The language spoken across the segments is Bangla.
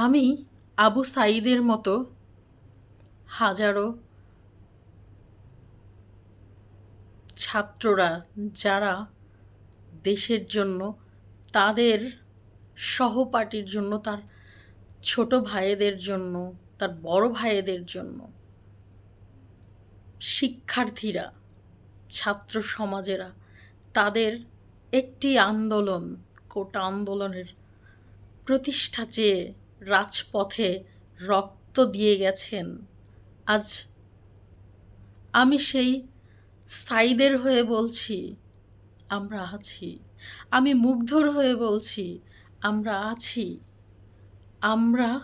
আমি আবু সাঈদের মতো হাজারো ছাত্ররা যারা দেশের জন্য, তাদের সহপাঠীর জন্য, তার ছোট ভাইয়েদের জন্য, তার বড় ভাইয়েদের জন্য শিক্ষার্থীরা, ছাত্র সমাজেরা, তাদের একটি আন্দোলন, কোটা আন্দোলনের প্রতিষ্ঠা চেয়ে রাজপথে রক্ত দিয়ে গেছেন। আজ আমি সেই সাইদের হয়ে বলছি, আমরা আছি। আমি মুগ্ধর হয়ে বলছি, আমরা আছি। আমরা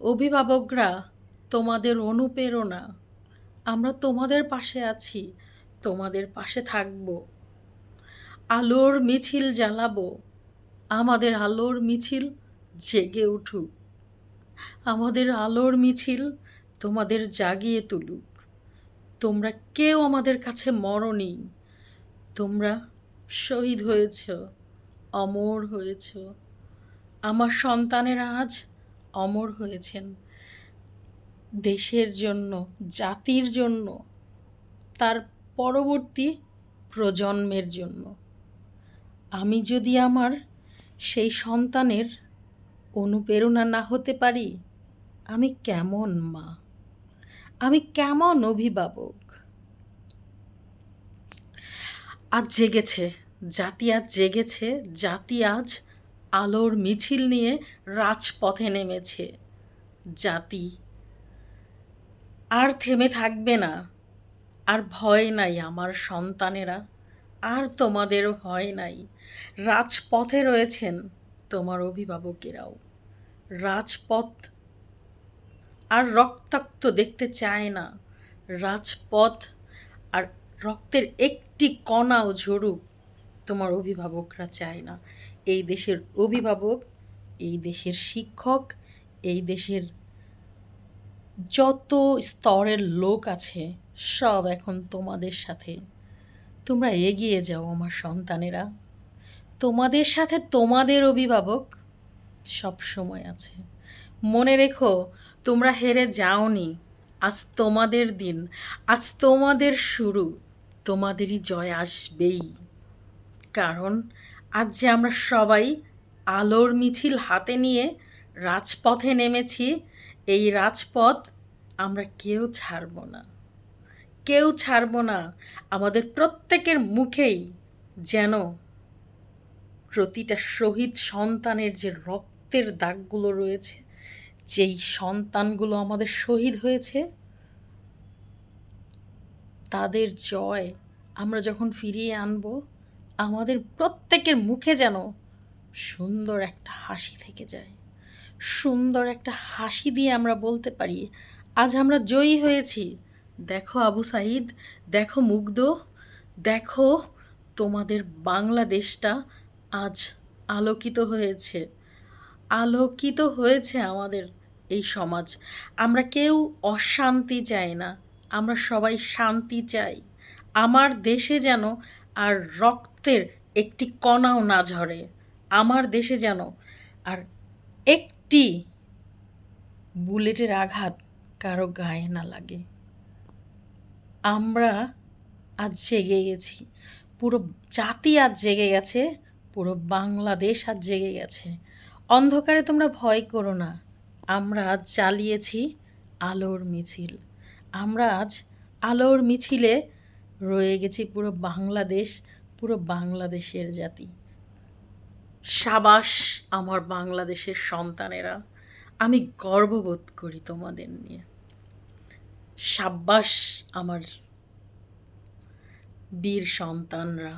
অভিভাবকরা তোমাদের অনুপ্রেরণা। আমরা তোমাদের পাশে আছি, তোমাদের পাশে থাকব। আলোর মিছিল জ্বালাবো। আমাদের আলোর মিছিল জেগে উঠুক। আমাদের আলোর মিছিল তোমাদের জাগিয়ে তুলুক। তোমরা কেউ আমাদের কাছে মরনি। তোমরা শহীদ হয়েছ, অমর হয়েছ। আমার সন্তানেরা আজ অমর হয়েছেন। দেশের জন্য, জাতির জন্য, তার পরবর্তী প্রজন্মের জন্য। আমি যদি আমার সেই সন্তানের অনুপ্রেরণা না হতে পারি? আমি কেমন, মা? আমি কেমন অভিভাবক? আজ জেগেছে, জাতি আজ জেগেছে, জাতি আজ আলোর মিছিল নিয়ে রাজপথে নেমেছে। জাতি আর থেমে থাকবে না, আর ভয় নাই আমার সন্তানেরা। আর তোমাদের ভয় নাই। রাজপথে রয়েছেন তোমার অভিভাবকেরাও। রাজপথ আর রক্তাক্ত দেখতে চায় না। রাজপথ আর রক্তের একটি কণাও ঝরুক তোমার অভিভাবকরা চায় না। এই দেশের অভিভাবক, এই দেশের শিক্ষক, এই দেশের যত স্তরের লোক আছে, সব এখন তোমাদের সাথে। তোমরা এগিয়ে যাও আমার সন্তানেরা। তোমাদের সাথে তোমাদের অভিভাবক সব সময় আছে। মনে রেখো, তোমরা হেরে যাওনি। আজ তোমাদের দিন, আজ তোমাদের শুরু, তোমাদেরই জয় আসবেই। কারণ আজ যে আমরা সবাই আলোর মিছিল হাতে নিয়ে রাজপথে নেমেছি, এই রাজপথ আমরা কেউ ছাড়ব না। কেউ ছাড়ব না। আমাদের প্রত্যেকের মুখেই যেন প্রতিটা শহীদ সন্তানের যে রক্তের দাগগুলো রয়েছে, যেই সন্তানগুলো আমাদের শহীদ হয়েছে, তাদের জয় আমরা যখন ফিরিয়ে আনব, আমাদের প্রত্যেকের মুখে যেন সুন্দর একটা হাসি থেকে যায়। সুন্দর একটা হাসি দিয়ে আমরা বলতে পারি, আজ আমরা জয়ী হয়েছি। দেখো আবু সাইদ দেখো মুগ্ধ, দেখো তোমাদের বাংলাদেশটা আজ আলোকিত হয়েছে। আলোকিত হয়েছে আমাদের এই সমাজ। আমরা কেউ অশান্তি চাই না, আমরা সবাই শান্তি চাই। আমার দেশে যেন আর রক্তের একটি কণাও না ঝরে, আমার দেশে যেন আর একটি বুলেটের আঘাত কারও গায়ে না লাগে। আমরা আজ জেগে গেছি। পুরো জাতি আজ জেগে গেছে, পুরো বাংলাদেশ আজ জেগে গেছে। অন্ধকারে তোমরা ভয় করো না, আমরা আজ চালিয়েছি আলোর মিছিল। আমরা আজ আলোর মিছিলে রয়ে গেছি পুরো বাংলাদেশ, পুরো বাংলাদেশের জাতি। সাবাস আমার বাংলাদেশের সন্তানেরা, আমি গর্ববোধ করি তোমাদের নিয়ে। সাব্বাস আমার বীর সন্তানরা